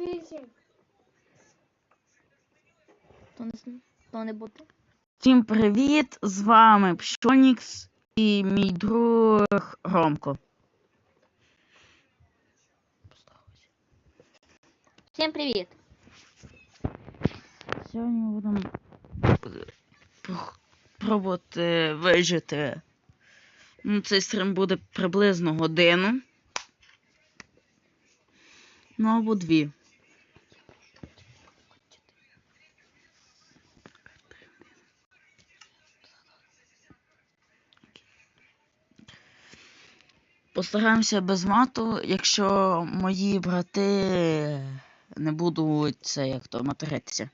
Вісім. То не, то не буде. Всім привіт! З вами Пшонікс і мій друг Ромко. Всім привіт! Сьогодні ми будемо пробувати вижити. Ну, цей стрім буде приблизно годину. Ну або дві. Постараємося без мату, якщо мої брати не будуть це як то материтися.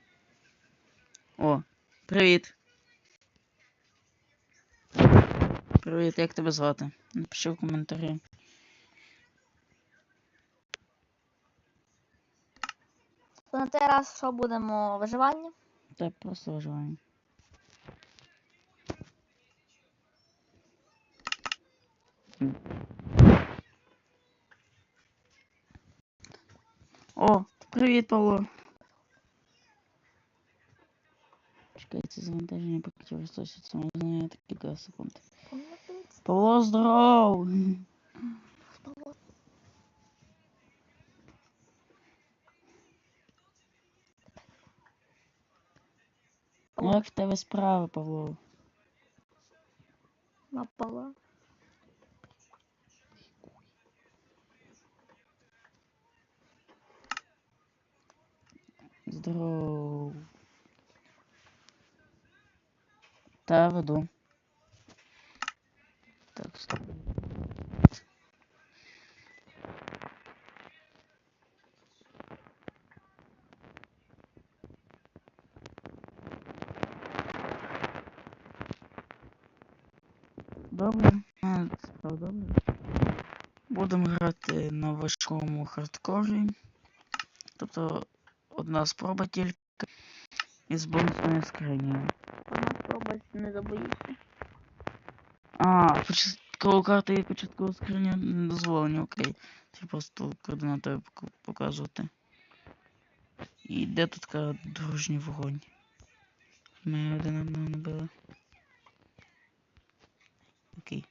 О, привіт. Привіт, як тебе звати? Напиши в коментарі. То на цей раз що будемо виживання? Так, просто виживаємо. М. О, привіт, Павло. Чекайте, завантаження пакетів розточиться, це може зайняти кілька секунд. Павло, здоров! Як в тебе справи, Павло? Напала. Здоров. Та веду. Так, стоп. Добре. А, став добре. Будемо грати на важкому хардкорі. Тобто одна спроба тільки із бонусною скринею. Вона спробує, не забоїться. А, початкову карту і початкову скриню не дозволені, окей. Це просто координати пок- показувати. І де тут така дружній вогонь? Ми один одного не били. Окей.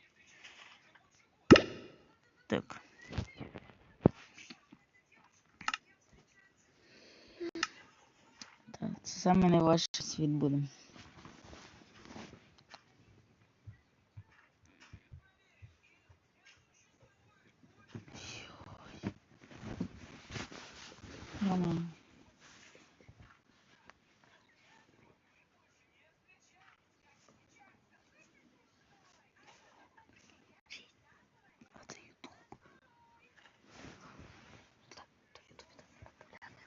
Так. Так, це саме найважчий світ буде. Рома. А це Ютуб. Так, то Ютуб там не популярне.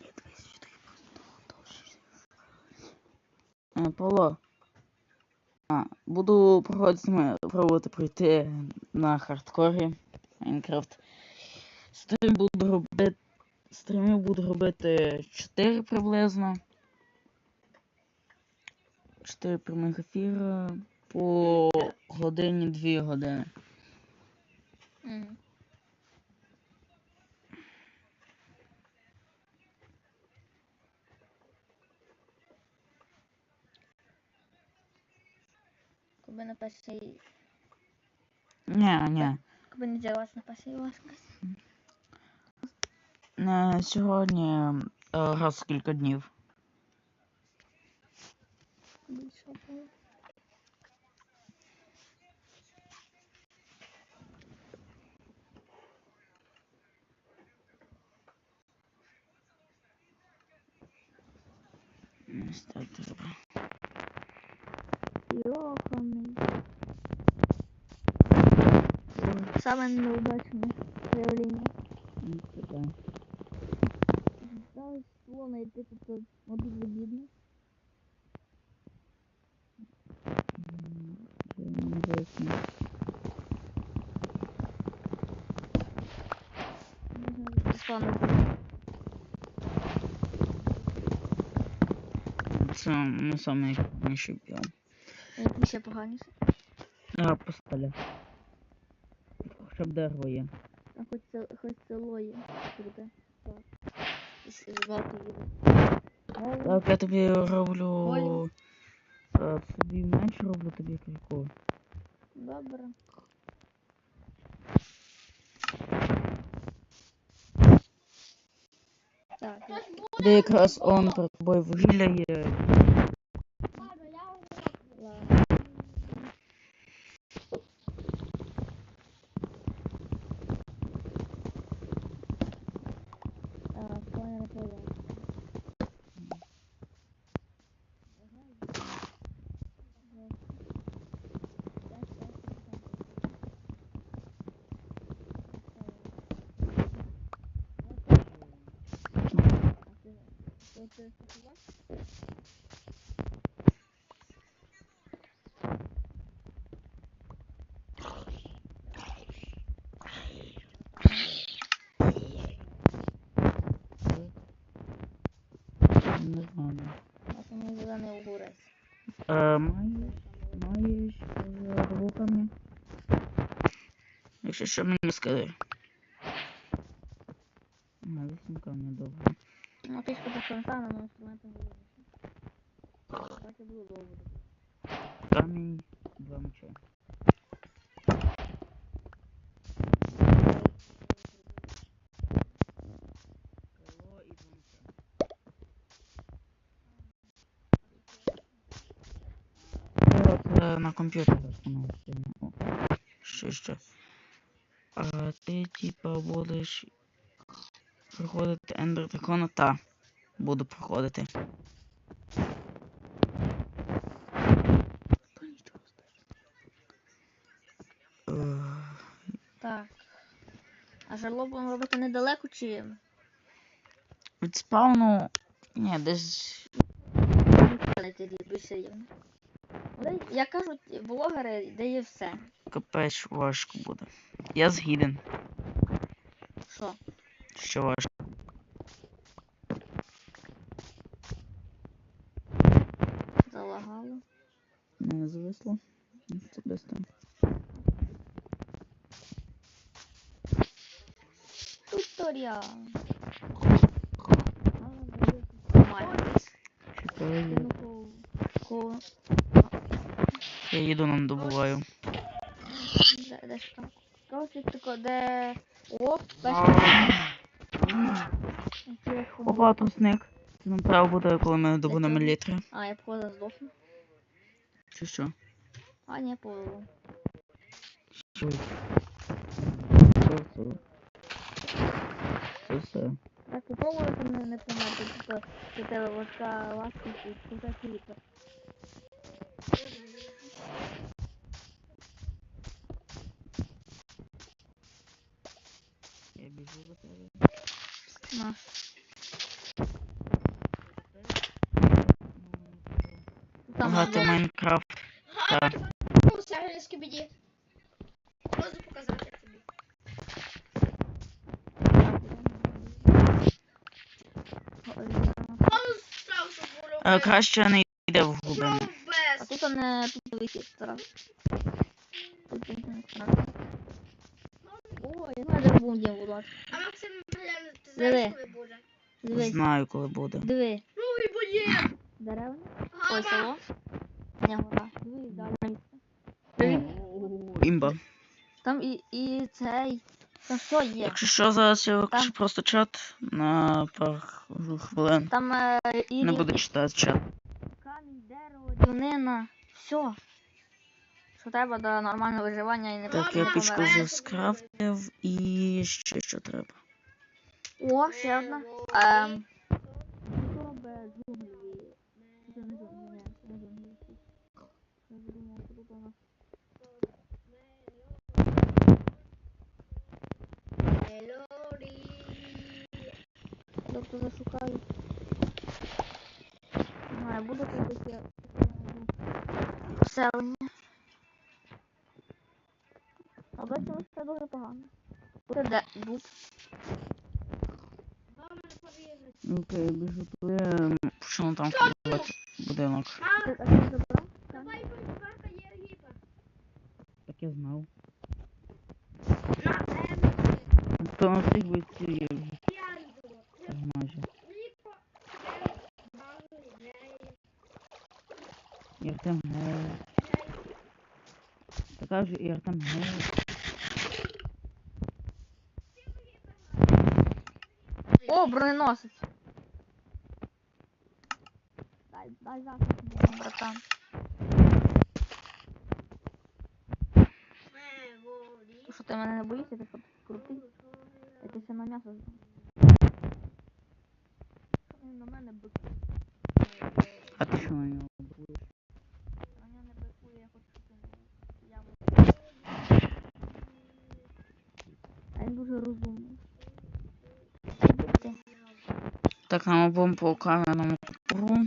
Ні, дивись сюди, просто довше. Е, Павло. Буду проходити, ми- пробувати пройти на хардкорі Майнкрафт. Стрім буду робити. Стрімів буду робити 4 приблизно. 4 прямих ефіра по годині 2 години. Мгм. Коби на перший... Ні, ні. Коби не взялась на перший ласка. Не сьогодні е, раз кілька днів. Більше було. Ось так треба. Йоханий. Саме неудачне проявлення. Ну, це так. Зараз ствол знайти тут ну, дуже бідно. М, це не вийшло. Можна заспавнити. Це ну, саме найкраще біом. Який ще поганіше. А, постеля. Хоча б дерево є. А хоч це хоч село є. Круте. звати. Так, я тобі роблю. Е, Собі меч роблю тобі кілько. Добре. Так, Де якраз он перед тобою вугілля є. ладно. А, понял, не понял. Нормально. А мені зелений огурець. Е, маєш, маєш е, руками. Якщо що мені скажи. На вісім камінь добре. Ну, трішки диферентально, але інструменти були. Так і було довго. Камінь, два меча. Крило і два меча. От е, на комп'ютері встановити. О, Що ще? А ти типа будеш проходити Ендер Дракона? Та. Буду проходити. Так. А жерло будемо робити недалеко чи Від спавну. Ні, десь. Але, як кажуть, блогери, де є все. Капець важко буде. Я згіден? Що важко. Залагало. Не зависло. Це десь там. Туторіал. Я їду нам добуваю. Де, де там? Коротше, тако, де... О, бачите? Опа, тут сник. Це нам треба буде, коли ми добудемо літри. А, я походу здохну. Чи що? А, не повело. Що? Це все. Це все. Так, попробуйте не, не померти, типу, що тебе важка ласка, і це кліпер. Я біжу до тебе. В було- Майнкрафт. Так. Ну, Сергій Скібіді. Можу показати тобі. Ой, Он став, щоб було Е, без. Краще не йде в глибину. Щоб А без. тут не тут висить зараз. Тут не страшно. О, я знаю, де був є Влад. А Максим, глянь, ти Диви. Дивись, Знаю, коли буде. диви. Ну, і буде. Дерева. Ой, село. Не, гора. Дивись, далі місце. Імба. Там і, і цей. Там все є. Якщо що, зараз я виключу Там- просто чат на пару хвилин. Там е, і Не буду читати чат. камінь, дерево, рівнина. Все. Що треба до нормального виживання і не Так, я пічку вже скрафтив і ще що треба. О, ще одна. Ем. Що без джунглі? Це не джунглі, ні, це не джунглі. Я задумав, що тут у нас. Мелорі. Тобто зашукаю. Не знаю, буде тут таке поселення. А бачимо, що це дуже погано. Це де дуб. Окей, біжу туди. Почему там будувати будинок? Так я знав. То на всіх бойців є. Майже. Артем Гей. Така же і Артем Гей. О, броненосець. Дай, захист, мені, братан. Що ти мене не боїшся, ти крутий? Я тебе ще на м'ясо він на мене бикує? А ти що на нього будеш? На нього не бикує, я хочу, щоб він яму. А він дуже розумний. Так, нам обом по кам'яному топору.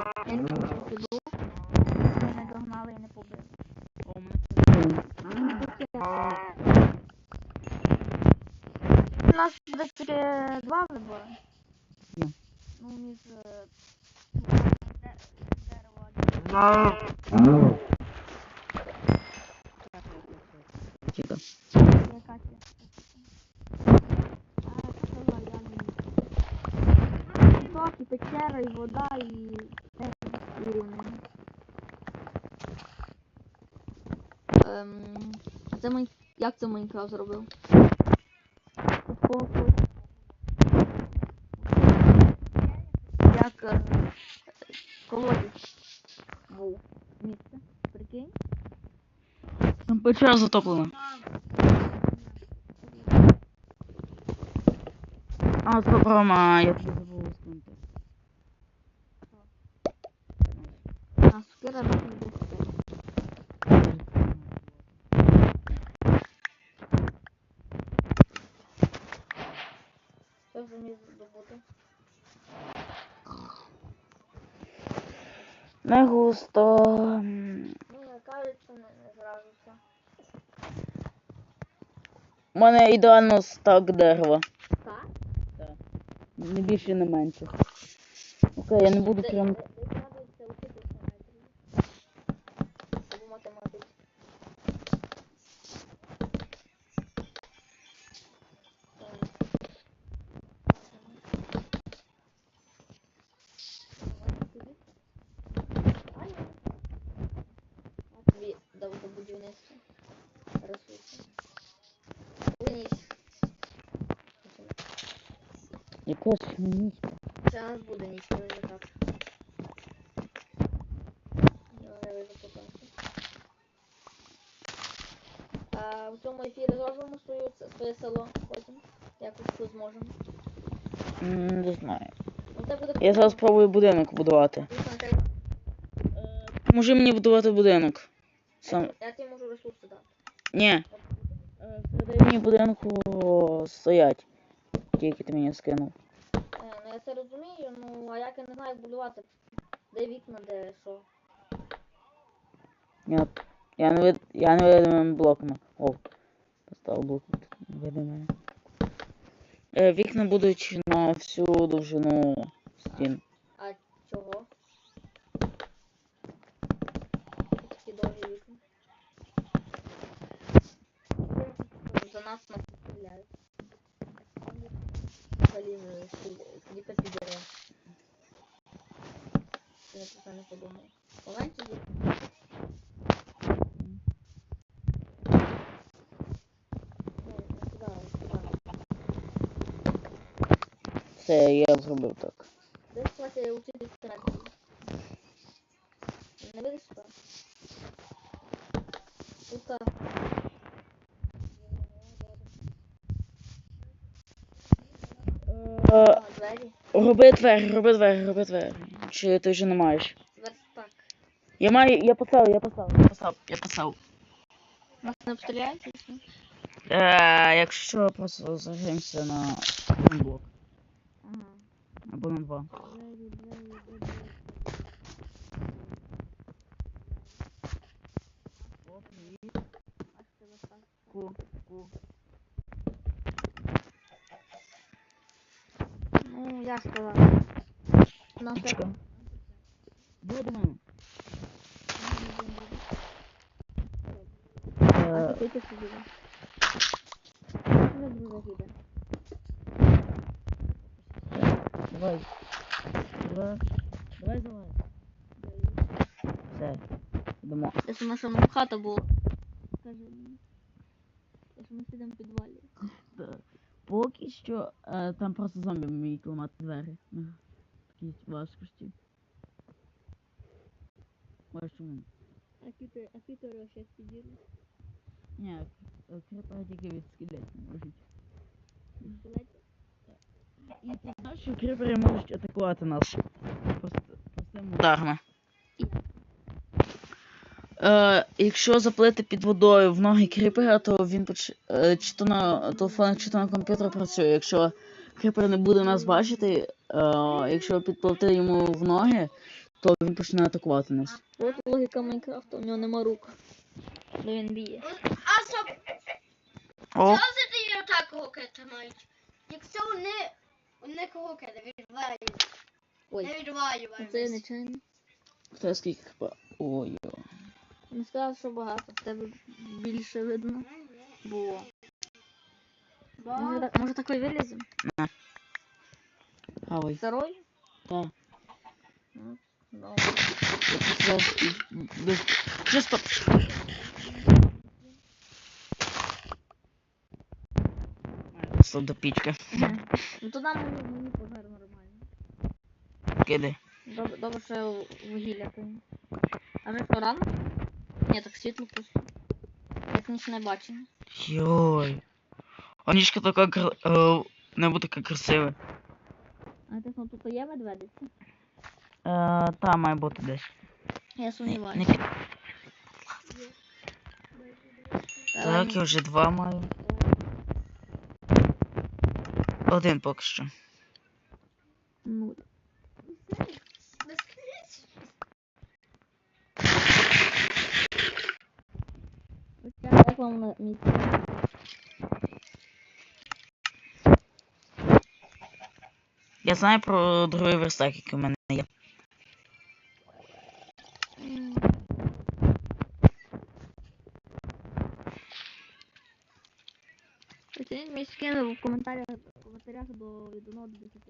Я не хочу піду. Мене догнали і не побили. У нас буде тільки два вибори. Ну. Ну, між е, де- дерево. Тихо. Яка це? А, це була я не Сок, і печера, і вода, і те, і рівне. Ем, це май... Майнкрафт зробив? Як е, колодязь був місце. Прикинь? Там печера затоплена. А, це Рома, я тобі забув скинути. А, сукера на Що вже міг здобути? Не густо. М, Ну, я кажуть, що не, не зразу все. У мене ідеально стак дерева. Так? Не більше, не менше. Окей, я не буду прям. Десь радується учитися на Або математиці. Тобі дав до будівництва ресурси. Виніс. Якась ніч. Це у нас буде ніч, коли не так. А в цьому ефірі зробимо свою, своє село потім. Якось тут зможемо. Не знаю. Ну, буде Я зараз спробую будинок будувати. Звісно, треба- Може мені будувати будинок. Сам. Я тобі можу ресурси дати. Ні. Всередині будинку стоять. Ті, які ти мені скинув. Е, ну я це розумію, ну а як я не знаю, як будувати. Де вікна, де що. Ні. Я не вид... я не видимими блоками. О, поставив блок видимими. Е, вікна будуть на всю довжину стін. А чого? Такі довгі вікна. За нас нас стріляють. Взагалі не стріляють. Тільки підере. Я не подумав. Поганці є. Ну, сюди, сюди. Все, я зробив так. Десь кстати, учитель терапії. Не видиш що? Сука. Е, роби двері, роби двері, роби двері. Чи ти вже не маєш? Верстак. Я маю, я поставив, я поставив, я поставив, я поставив. Нас не обстріляють? чи що? Е, якщо просто зажимся на один блок. Ага. Або на два. Двері, двері, двері. Аж ти верстак. Ку, ку. Ну, я сказав. Нам Птичка. треба, Де до мене? А ти? Не піде. Давай. Давай. Давай, давай. Все. Йдемо. Ж наша нам хата була. Скажи мені. Це ж ми сидимо в підвалі. Поки що е, там просто зомбі вміють ламати двері. На такій важкості. Чому. А Пітер, а Пітер ще сиділи. Ні, е, кріпа тільки від скелетів можуть. І ти знаєш, що кріпери можуть атакувати нас. Просто простими ударами. Е, якщо заплити під водою в ноги кріпера, то він поч... е, чи то на телефоні, чи то на комп'ютері працює. Якщо кріпер не буде нас бачити, е, якщо підплити йому в ноги, то він почне атакувати нас. От логіка Майнкрафта, у нього нема рук. Він б'є. А стоп, О, що це ти отак гукати мають? Якщо вони, вони гукати відвалюють. Ой, Не відвалюють. а це я нечайно. це скільки хіба? Ой. о. Не сказав, що багато, в тебе більше видно було. Може, так, може такой вилізем? Хавай. Второй? Ну, Я просто без... Чисто. Просто до пічки. Ну то нам мені, пожар нормально. Кидай. Добре, добре, що вугілля пив. А ми що рано? Ні, так світло просто. Як ніч не бачимо. Йой. Анічка така кр... е, небо таке красиве. А ти ну, тут є медведиця? Е, та має бути десь. Я сумніваюся. Так, я вже два маю. Один поки що. Ну, як вам на? Я знаю про другий верстак, який у мене Оцініть мій скин в коментарях, в коментарях до від 1 до 10.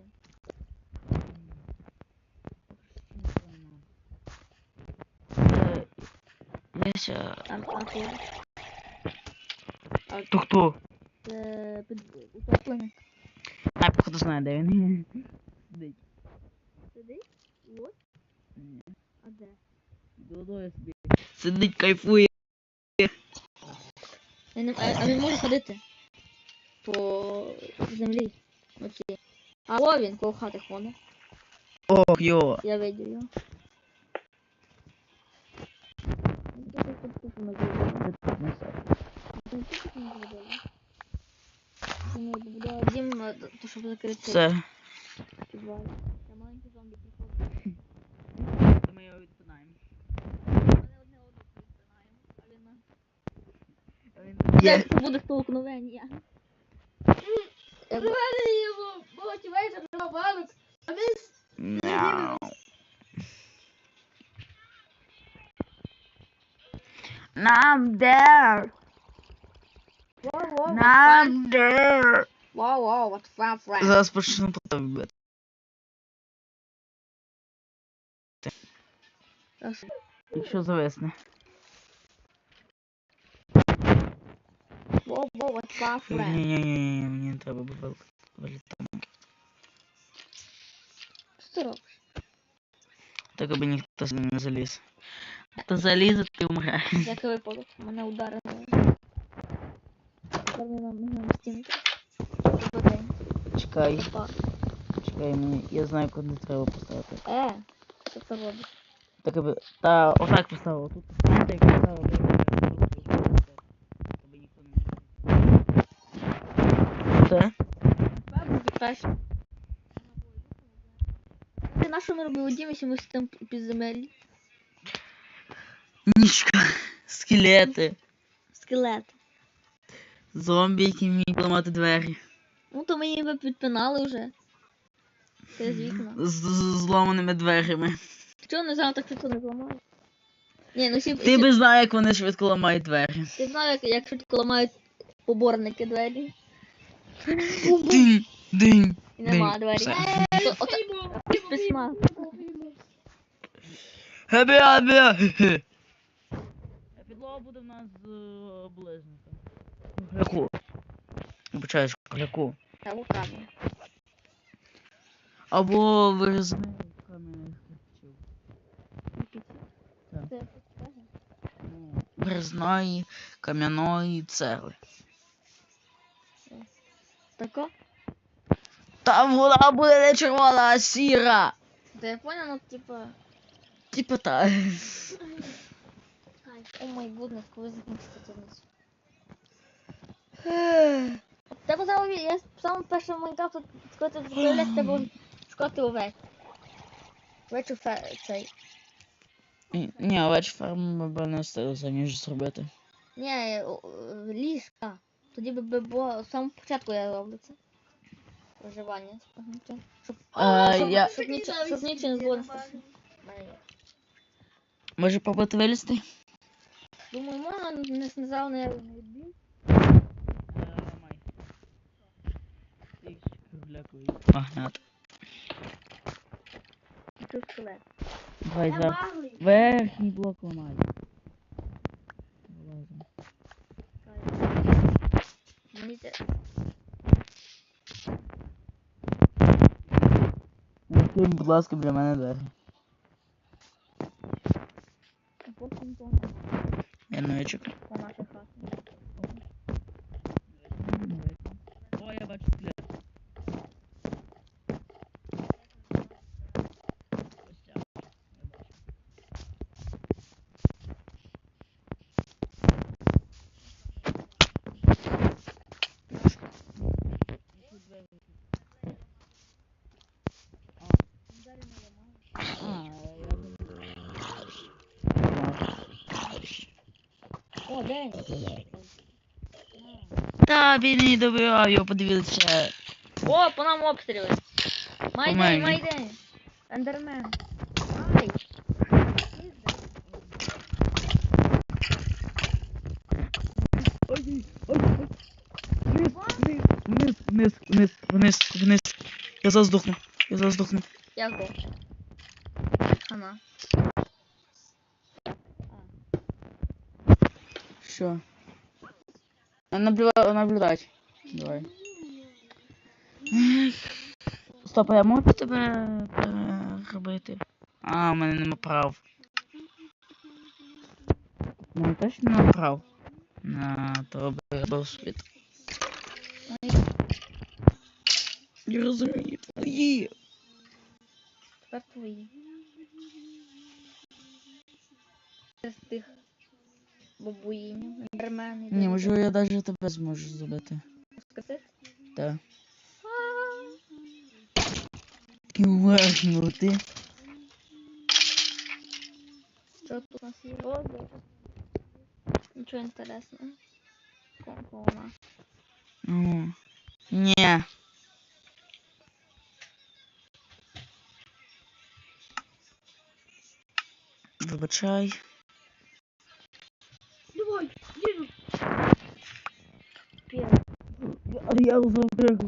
Е, ще... А, а? А То хто? це під утоплення. А, я походу знаю, де він. Сидить. Сидить? От? Ні. А де? Голодує собі. Сидить, кайфує. А він може ходити по землі. Оці. А о, він коло хати ходить. Ох, йо. Я видів його. Дім, е, то щоб закрити Все. маленький зомбі приходить. Ми його відпинаємо. Мене одне одне відпинаємо, а на... Це буде столкновення? Мене його мотивейшн на баланс. А він Мяу. Нам there. Вау, вау, Нам there. Вау, вау, what fun friend. Зараз почну по тобі бити. Хорошо. Якщо зависне. Вау, вау, what fun friend. Ні-ні-ні, мені не треба було вилітати. Що ти робиш? Так аби ніхто сюди не заліз. Та залізе, ти вмираєш. Як випадок, мене ударили. Тепер ми нам ми на стінку. Добрий день. Чекай, Опа. чекай, мені, я знаю, куди треба поставити. Е, що ти робиш? Так аби. Та отак поставив, тут поставити, як поставив. Краще. Ти на що ми робили дім, якщо ми сидимо під земель? Нічка. Скелети. Скелет. Зомбі, які вміють ламати двері. Ну то ми її підпинали вже. Через вікна. З, з зламаними дверями. Що не знаю, так швидко не зламають? Ні, ну всі, Ти всі- би знав, як вони швидко ламають двері. ти знав, як, як швидко ламають поборники двері. Динь. Нема Динь. двері. Все. То- Письма. Гебі. Підлога буде в нас з облизника. Кругляку. Обичаєш, кругляку. Та лукаві. Або. Так. Це Ну, Вирізної кам'яної цегли. тако? Там вона буде не червона, а сіра. Та я понял, ну типа. Типа так. О май гуднес, коли закінчиться це вниз. Тебе зараз я в самому першому Майнкрафту, коли ти з'являєшся, тебе шукати овець. Овечу фе цей. Ні, овеч ферму би не встигли самі ж зробити. Ні, о- о, ліжка. Тоді би було з самого початку я роблю це. Проживання. Щоб, А, щоб, я- щоб, нічого, щоб нічого не було. Може попити вилізти? Думаю, можна не сказав не відбій. Магнат. Давай за верхній блок ламай. Вилазимо. Мені Відкрий, будь ласка, для мене по, Я не чекаю. по нашій хаті. О, я бачу склеп. О, день. Та він добивав його, подивіться. О, по нам обстріли. Май По день, мені. май день. Ендермен. Ай. Ой, ой, ой. Вниз, вниз, вниз, вниз, вниз. Я зараз здохну. Я зараз здохну. Я здох. Що? Наблюдать, наблюдать. Давай. Стоп, а я можу тебе робити? А, у мене нема прав. У мене точно нема прав. На то би світ. Я розумію, твої. Тепер твої. Бабуїнів, ендермен. Ні, можливо, я навіть тебе зможу зробити. Сказати? Так. Ківахнути. Що тут у нас є? О. Нічого інтересного. Кого вона? Ну. Ні. Вибачай. Давай, їду. П'ять. Я забрав.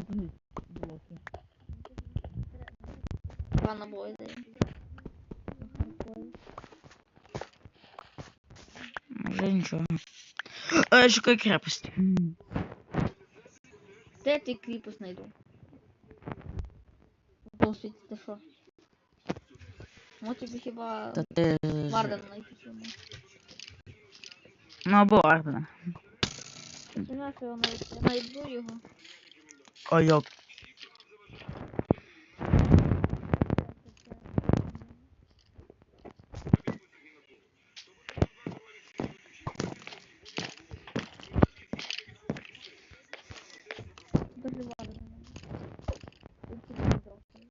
Два набої дає. Вже нічого. А я шукаю крепость. Де я твій кріпус знайду? В тому світі ти що? Ну тобі хіба Та ти... Варден знайти цьому. Ну або. Ти знаєш, я знайду його. А як? Даже Варден. Він тільки не трохи.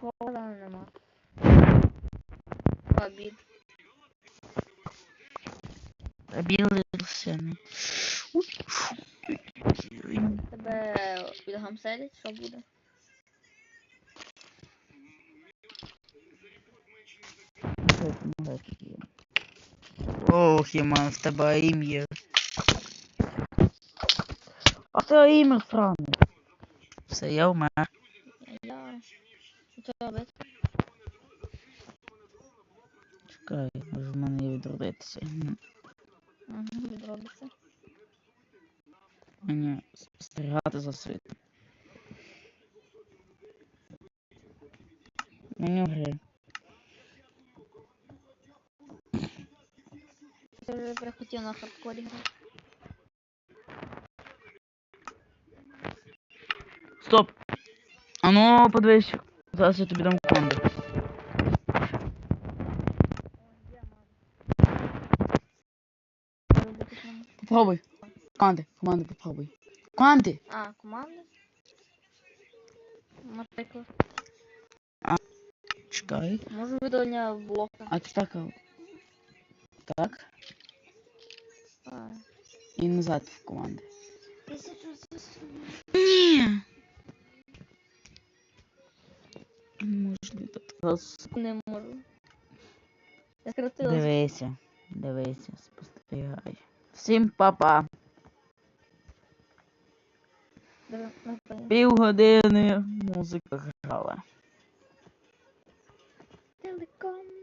Вардена нема. Обід. Білий сяний. там селять, що буде? Ох, Єман, в тебе ім'я. А це ім'я сране. Все, я вмер. Я... Що це робити? Чекай, може в мене є відродитися. Угу, відробиться. Мені спостерігати за світом. Меню гри. Ти вже перехотів на хардкорі грати. Стоп! А ну, подивись. Зараз я тобі дам команду. Робити що нам? Попробуй. Команди, команди, попробуй. Команди! А, команда? Наприклад. Чекай. Можу видалення блока. А ти так. Так. А, І назад в команди. Ні. Можна тут раз. не можу. Я скоротила. Дивися. Дивися, спостерігай. Всім папа. Півгодини музика грала. Telecom